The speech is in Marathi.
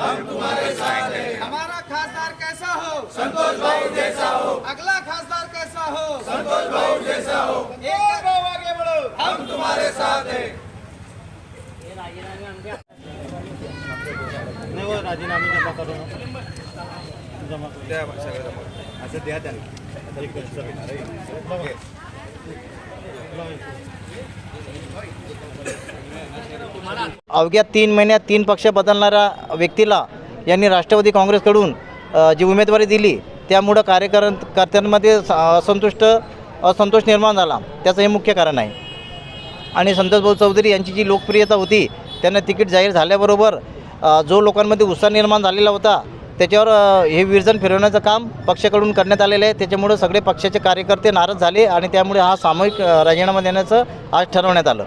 हम तुम्हारे साथ हैं हमारा खासदार कैसा हो? संतोष भाऊ जैसा हो। अगला खासदार कैसा हो? संतोष भाऊ जैसा हो। एक भाऊ आगे बढ़ो। हम तुम्हारे साथ हैं। नाही हो राजीनामे जमा करू जमा असं द्या त्यांना. अवघ्या तीन महिन्यात तीन पक्ष बदलणाऱ्या व्यक्तीला यांनी राष्ट्रवादी काँग्रेसकडून जी उमेदवारी दिली त्यामुळं कार्यकर कर्त्यांमध्ये असंतुष्ट असंतोष निर्माण झाला. त्याचं हे मुख्य कारण आहे. आणि संतोषभाऊ चौधरी यांची जी लोकप्रियता होती त्यांना तिकीट जाहीर झाल्याबरोबर जो लोकांमध्ये उत्साह निर्माण झालेला होता त्याच्यावर हे विरजन फिरवण्याचं काम पक्षाकडून करण्यात आलेलं आहे. त्याच्यामुळं सगळे पक्षाचे कार्यकर्ते नाराज झाले आणि त्यामुळे हा सामूहिक राजीनामा देण्याचं आज ठरवण्यात आलं.